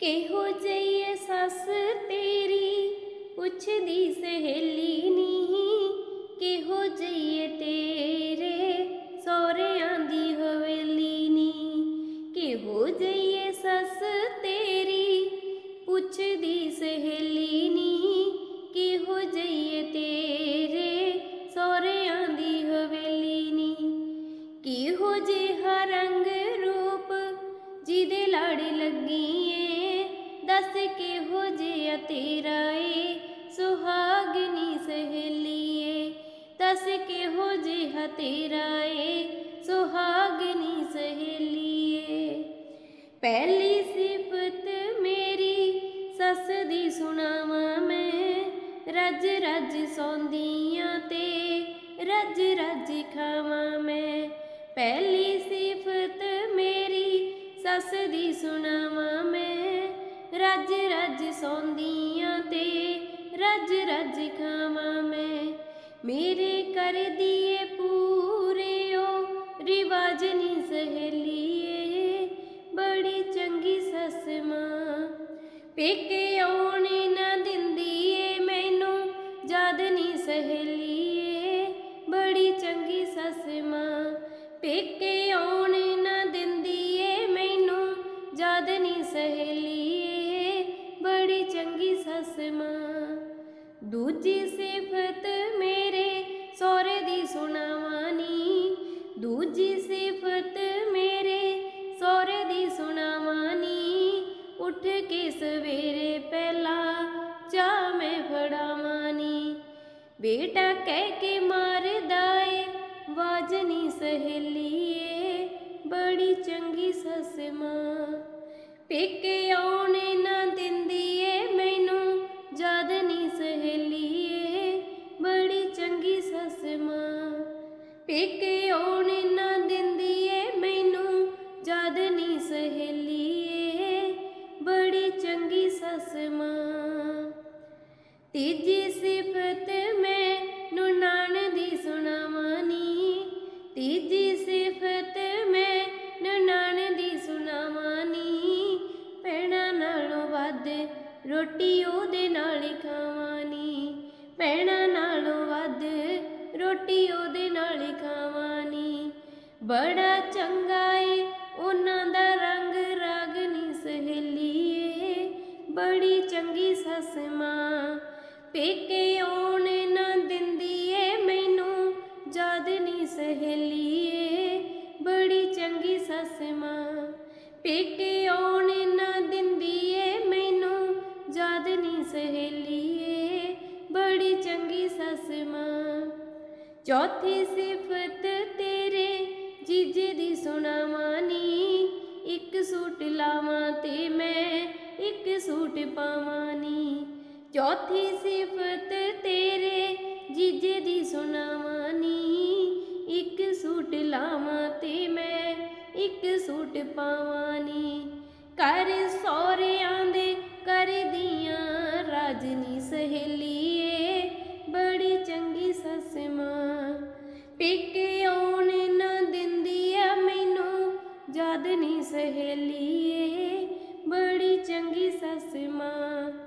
ਕਿਹੋ ਜਿਹੀ ਏ ਸੱਸ ਤੇਰੀ? ਪੁੱਛਦੀ ਸਹੇਲੀ ਨਹੀਂ ਕਿਹੋ ਜਿਹੀ ਏ ਤੇਰੇ? ਤੇਰਾ ਏ, ਸੁਹਾਗਨੀ ਸਹੇਲੀ ਏ ਪਹਿਲੀ ਸਿਫਤ ਮੇਰੀ, ਸੱਸ ਦੀ ਸੁਣਾਵਾਂ ਮੈਂ। ਰੱਜ ਰੱਜ ਸੌਂਦੀਆਂ ਤੇ ਰੱਜ ਰੱਜ ਖਾਵਾਂ ਮੈਂ। ਪਹਿਲੀ ਸਿਫਤ ਮੇਰੀ, ਸੱਸ ਦੀ ਸੁਣਾਵਾਂ ਮੈਂ। ਰੱਜ ਰੱਜ ਸੌਂਦੀਆਂ ਤੇ ਰੱਜ ਰੱਜ ਖਾਵਾਂ ਮੈਂ। ਮੇਰੇ ਕਰਦੀ ਏ ਪੂਰੇ ਉਹ ਰਿਵਾਜ ਨੀ ਸਹੇਲੀ ਏ ਬੜੀ ਚੰਗੀ ਸੱਸ ਮਾਂ। ਪੇਕੇ ਆਉਣੇ ਨਾ ਦਿੰਦੀ ਏ ਮੈਨੂੰ ਜਦ ਨੀ ਸਹੇਲੀ ਬੜੀ ਚੰਗੀ ਸੱਸ ਮਾਂ। ਪੇਕੇ ਆਉਣੇ ਨਾ ਦਿੰਦੀ ਏ ਮੈਨੂੰ ਜਦ ਨੀ ਸਹੇਲੀ ਏ ਬੜੀ ਚੰਗੀ ਸੱਸ ਮਾਂ। ਦੂਜੀ ਸਿਫਤ ਮੇਰੇ ਸਹੁਰੇ ਨੀ ਦੂਜੀ ਸਿਫਤ ਮੇਰੇ ਸਹੁਰੇ ਦੀ ਸੁਣਾਵਾਂ ਨੀ ਉੱਠ ਕੇ ਸਵੇਰੇ ਪਹਿਲਾ ਚਾ ਮੈਂ ਫੜਾਵਾਂ ਨੀ ਬੇਟਾ ਕਹਿ ਕੇ ਮਾਰਦਾ ਏ, ਵਾਜਨੀ ਸਹੇਲੀ ਬੜੀ ਚੰਗੀ ਸੱਸ ਮਾਂ। ਪੇਕੇ ਤੀਜੀ ਸਿਫਤ ਮੈਂ ਨਾਨ ਦੀ ਸੁਣਾਵਾਂ ਨੀ ਤੀਜੀ ਸਿਫਤ ਮੈਂ ਨਨਾਣ ਦੀ ਸੁਣਾਵਾਂ ਨੀ ਭੈਣਾਂ ਨਾਲੋਂ ਵੱਧ ਰੋਟੀ ਉਹਦੇ ਨਾਲ ਹੀ ਖਾਵਾਂ ਭੈਣਾਂ ਨਾਲੋਂ ਵੱਧ ਰੋਟੀ ਉਹਦੇ ਨਾਲ ਖਾਵਾਨੀ ਬੜਾ ਚੰਗਾ ਪੇਕੇ ਆਉਣੇ ਨਾ ਦਿੰਦੀ ਏ ਮੈਨੂੰ ਜਦ ਨੀ ਸਹੇਲੀ ਏ ਬੜੀ ਚੰਗੀ ਸੱਸ ਮਾਂ, ਪੇਕੇ ਆਉਣ ਨਾ ਦਿੰਦੀ ਏ ਮੈਨੂੰ ਜਦ ਨਹੀਂ ਸਹੇਲੀ ਏ ਬੜੀ ਚੰਗੀ ਸੱਸ ਮਾਂ, ਚੌਥੀ ਸਿਫਤ ਤੇਰੇ ਜੀਜੇ ਦੀ ਸੁਣਾਵਾਂ ਨੀ। ਇੱਕ ਸੂਟ ਲਾਵਾਂ ਤੇ ਮੈਂ ਇੱਕ ਸੂਟ ਪਾਵਾਂ ਨੀ। ਚੌਥੀ ਸਿਫਤ ਤੇਰੇ ਜੀਜੇ ਦੀ ਸੁਣਾਵਾਂ ਨੀ ਇੱਕ ਸੂਟ ਲਾਵਾਂ ਤੇ ਮੈਂ, ਇੱਕ ਸੂਟ ਪਾਵਾਂ ਨੀ ਕਰ ਸਹੁਰਿਆਂ ਦੇ ਕਰਦੀਆਂ ਰਾਜਨੀ ਸਹੇਲੀ ਏ ਬੜੀ ਚੰਗੀ ਸੱਸ ਮਾਂ। ਪੇਕੇ ਆਉਣੇ ਨਾ ਦਿੰਦੀ ਆ ਮੈਨੂੰ ਜਦ ਨੀ ਸਹੇਲੀ ਏ ਬੜੀ ਚੰਗੀ ਸੱਸ ਮਾਂ।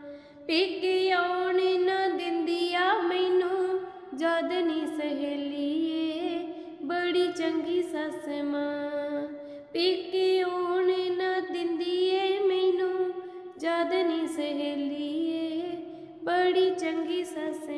ਪੇਕੇ ਆਉਣ ਨਾ ਦਿੰਦੀ ਆ ਮੈਨੂੰ, ਜਦ ਨੀ ਸਹੇਲੀ ਏ ਬੜੀ ਚੰਗੀ ਸੱਸ ਮਾਂ। ਪੇਕੇ ਆਉਣੇ ਨਾ ਦਿੰਦੀ ਏ ਮੈਨੂੰ, ਜਦ ਨੀ ਸਹੇਲੀ ਏ ਬੜੀ ਚੰਗੀ ਸੱਸ